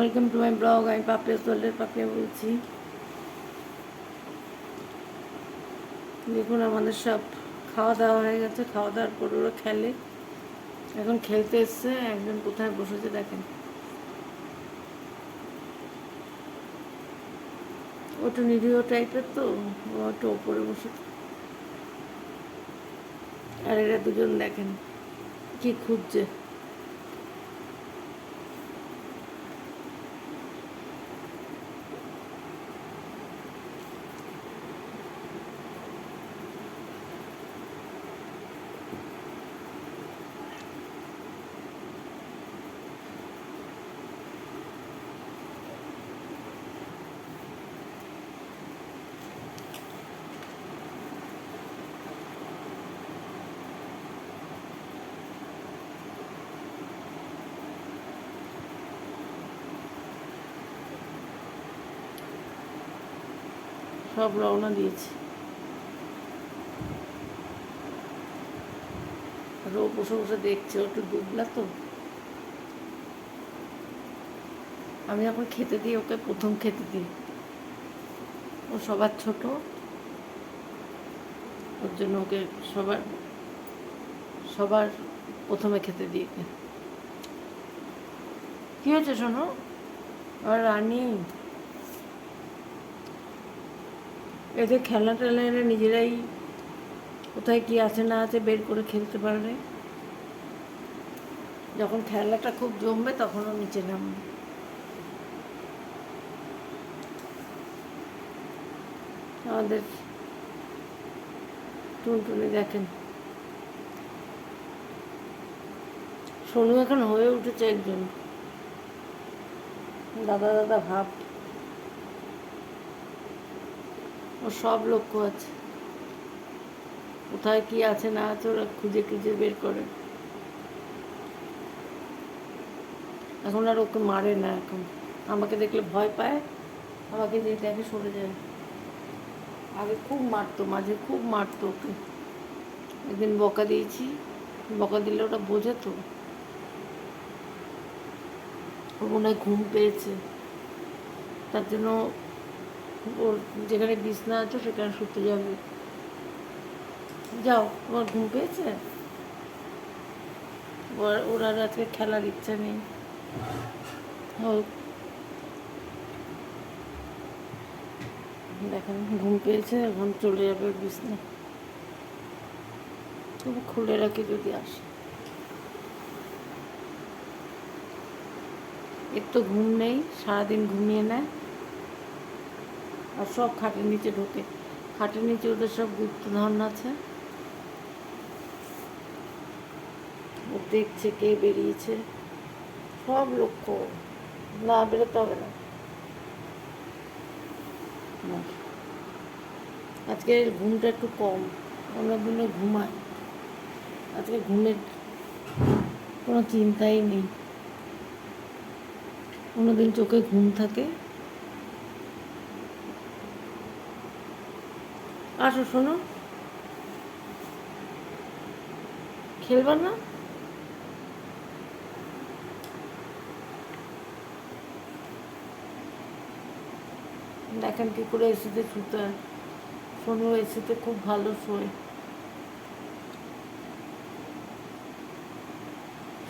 Welcome to my blog আমি পাপিয়া সোল্ডের পাপিয়া বলছি দেখুন আমাদের সব খাওয়া দাওয়া হয়ে গেছে, খাওয়া দাওয়ার পর ওরা খেলে। এখন খেলতে এসছে, একজন কোথায় বসেছে দেখেন। ও একটু নিরীহ টাইপের তো, ও একটু ওপরে বসে। আর এরা দুজন দেখেন, কি খুঁজছে। সব রওনা দিয়েছি। ও বসে বসে দেখছে, ও একটু ডুবলা তো। আমি যখন খেতে দিই, ওকে প্রথম খেতে দিই। ও সবার ছোট। ওর জন্য ওকে সবার সবার প্রথমে খেতে দিই। কি হয়েছে শোনো? আর রানী। এদের খেলনা টেলনা এরা নিজেরাই কোথায় কি আছে না আছে বের করে খেলতে পারবে। যখন খেলাটা খুব জমবে তখনও নিচে নামবে। আমাদের টুনটুনি দেখেন। সোনু এখন হয়ে উঠেছে একজন। দাদা দাদা ভাব। ও সব লক্ষ্য আছে। কোথায় কি আছে না আছে ওরা খুঁজে খুঁজে বের করে। এখন আর ওকে মারে না এখন। আমাকে দেখলে ভয় পায়, আমাকে যে দেখে সরে যায়। আগে খুব মারতো, মাঝে খুব মারতো ওকে। একদিন বকা দিয়েছি, বকা দিলে ওটা বোঝে তো ওর মনে ঘুম পেয়েছে। তার জন্য ওর যেখানে বিছনা আছে, সেখানে শুতে যাবে। যাও, তোমার ঘুম পেয়েছে? ওর আজকে খেলার ইচ্ছা নেই। হোক। দেখেন ঘুম পেয়েছে, এখন চলে যাবে বিছনা। তবু খুলে রাখি যদি আসে। এর তো ঘুম নেই, সারাদিন ঘুমিয়ে নেয়। আর সব খাটের নিচে ঢোকে। খাটের নিচে ওদের সব গুপ্তধন আছে। ও দেখছে কে বেরিয়েছে। সব লক্ষ্য। না বেরোতে হবে না। আজকে ঘুমটা একটু কম। অন্য দিনে ঘুমায়। আজকে ঘুমের কোনো চিন্তাই নেই। কোনোদিন চোখে ঘুম থাকে। আসো, শোনো। খেলবা না? দেখেন কি করে এসিতে শুতে হয় শোনো এসিতে খুব ভালো শোয়।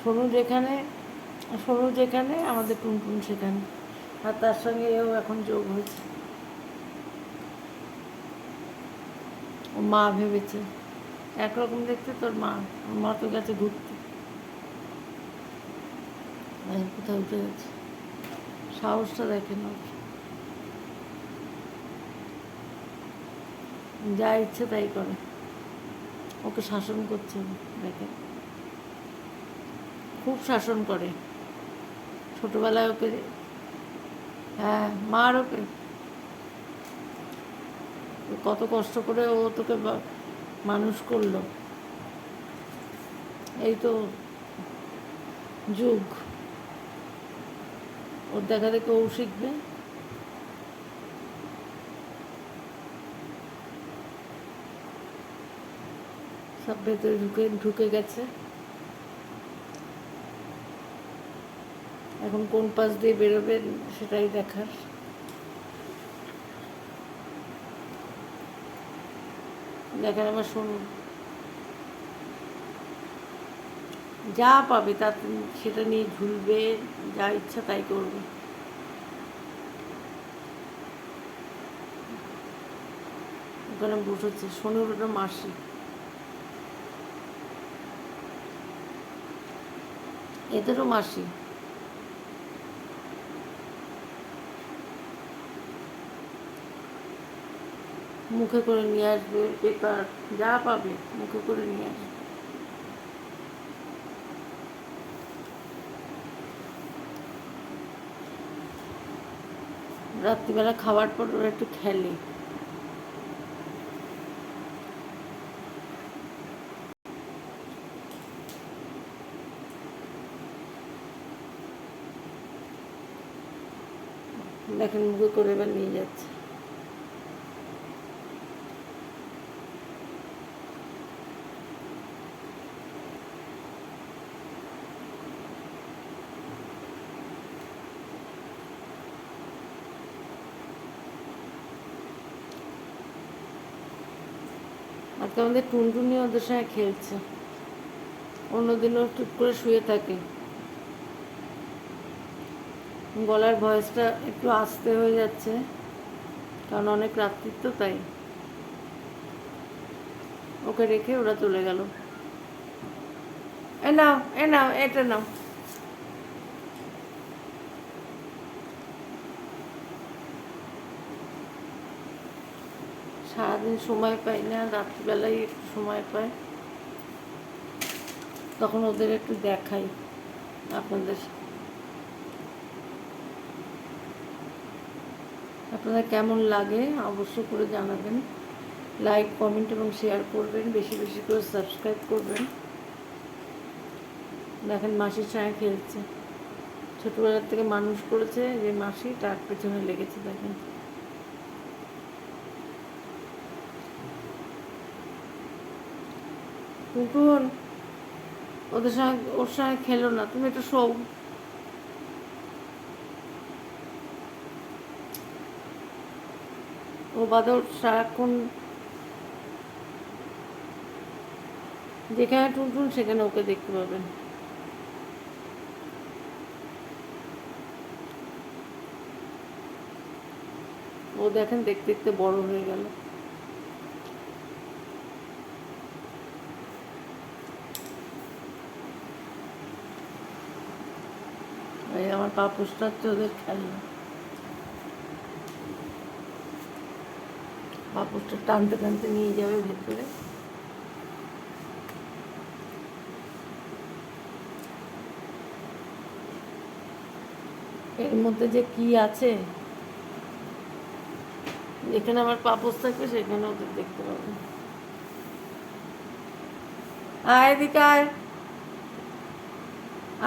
সোনু যেখানে সোনু যেখানে, আমাদের টুনটুন সেখানে। আর তার সঙ্গে এও এখন যোগ হয়েছে। ও মা ভেবেছে। একরকম দেখতে তোর মা। মা তো গেছে ঘুরতে। কোথাও উঠে গেছে। সাহসটা দেখে না। যা ইচ্ছে তাই করে। ওকে শাসন করছে দেখে। খুব শাসন করে। ছোটবেলায় ওকে। হ্যাঁ মার ওকে। কত কষ্ট করে ও তোকে মানুষ করল। এই তো যুগ। ওর দেখা দেখে ও শিখবে। সব ভেতরে ঢুকে ঢুকে গেছে। এখন কোন পাশ দিয়ে বেরোবে সেটাই দেখার। দেখেন আমার শুনুন। যা পাবে তা সেটা নিয়ে ঝুলবে, যা ইচ্ছা তাই করবে। ওখানে বসেছে শনির ওটা মাসি। এদেরও মাসি। মুখে করে নিয়ে আসবে, পেপার যা পাবে মুখে করে নিয়ে আসবে। রাত্রিবেলা খাওয়ার পর ওরা একটু খেলে। দেখেন মুখে করে এবার নিয়ে যাচ্ছে। আজকে আমাদের টুনটুনি ওদের সঙ্গে খেলছে। অন্যদিনও টুক করে শুয়ে থাকে। গলার ভয়েসটা একটু আস্তে হয়ে যাচ্ছে, কারণ অনেক রাত্রির তো তাই। ওকে রেখে ওরা চলে গেল। এ নাও এ নাও, এটা নাও। সারাদিন সময় পাই না, রাত্রিবেলায় একটু সময় পাই। তখন ওদের একটু দেখাই আপনাদের আপনাদের কেমন লাগে অবশ্যই করে জানাবেন। লাইক কমেন্ট এবং শেয়ার করবেন, বেশি বেশি করে সাবস্ক্রাইব করবেন। দেখেন মাসির ছায়া খেলছে। ছোটবেলার থেকে মানুষ করেছে, যে মাসি তার পেছনে লেগেছে, দেখেন। ওদের সঙ্গে, ওর সঙ্গে খেলো না। তুমি একটু শোও। ও বাদর সারাক্ষণ যেখানে টুনটুন, সেখানে ওকে দেখতে পাবেন ও দেখেন, দেখতে দেখতে বড় হয়ে গেল এই আমার পাপুসটা হচ্ছে ওদের খেলনা পাপুসটা টানতে টানতে নিয়ে যাবে ভেতরে। এর মধ্যে যে কি আছে, যেখানে আমার পাপস থাকবে সেখানে ওদের দেখতে পাবেন আয় এদিকে আয়।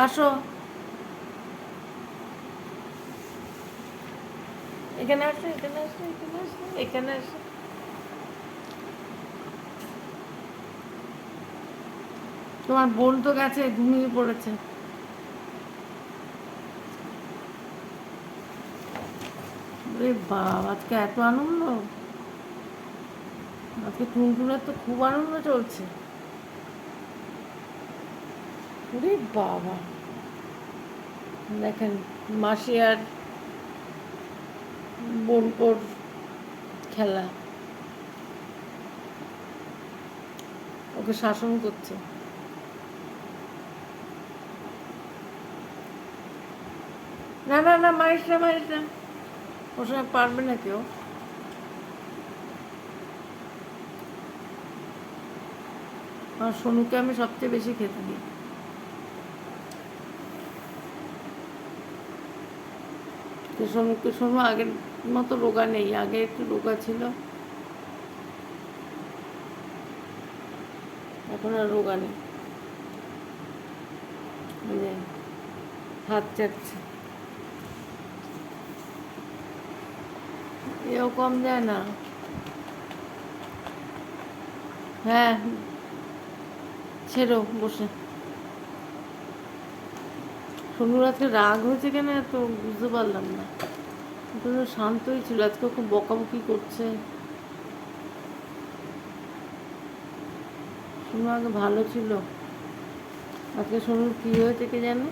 আসো। এখানে আসো এখানে আসো এখানে আসো এখানে আসো। তোমার বোন তো গেছে, ঘুমিয়ে পড়েছে। রে বাবা, আজকে এত আনন্দ। আজকে টুনটুনের তো খুব আনন্দ চলছে। রে বাবা। দেখেন, মাসি আর বোনপোর খেলা। ওকে শাসন করছে। না না না, মারিস না মারিস না। ওর সঙ্গে পারবে না কেউ। আর সোনুকে আমি সবচেয়ে বেশি খেতে দিই। সোনুকে, সোনু আগের মতো রোগা নেই, আগে একটু রোগা ছিল। এখন আর রোগা নেই। হাত চাটছে। এও কম যায় না? হ্যাঁ ছেড়ো বসে। আজকে রাগ হয়েছে কেন এত? বুঝতে পারলাম না। তো শান্তই ছিল, আজকে খুব বকাবকি করছে। সোনু আগে ভালো ছিল। আজকে সোনুর কী হয়েছে কে জানে?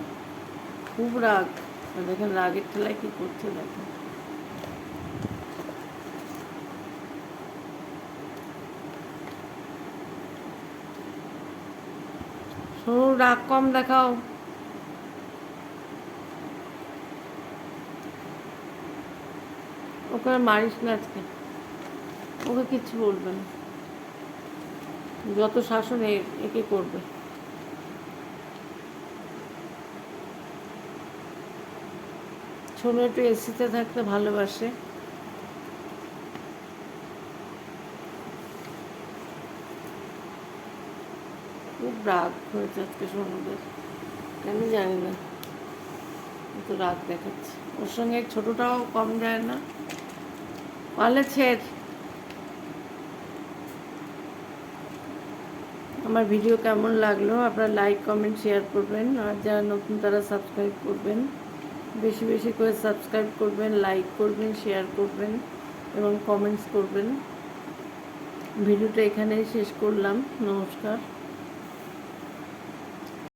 খুব রাগ। দেখেন রাগের ঠেলায় কী করছে দেখেন সোনু, রাগ কম দেখাও। ওকে মারিস না আজকে। ওকে কিচ্ছু বলবে না। যত শাসন একে করবে। ছোট একটু এসিতে থাকতে ভালোবাসে। খুব রাগ হয়েছে আজকে সোনুদের কেন জানি না। এত রাগ দেখাচ্ছে। ওর সঙ্গে ছোটটাও কম যায় না। ছেড় আমার ভিডিও কেমন লাগল? আপনারা লাইক কমেন্ট শেয়ার করবেন। আর যারা নতুন, তারা সাবস্ক্রাইব করবেন। বেশি বেশি করে সাবস্ক্রাইব করবেন লাইক করবেন শেয়ার করবেন এবং কমেন্টস করবেন। ভিডিওটা এখানেই শেষ করলাম। নমস্কার।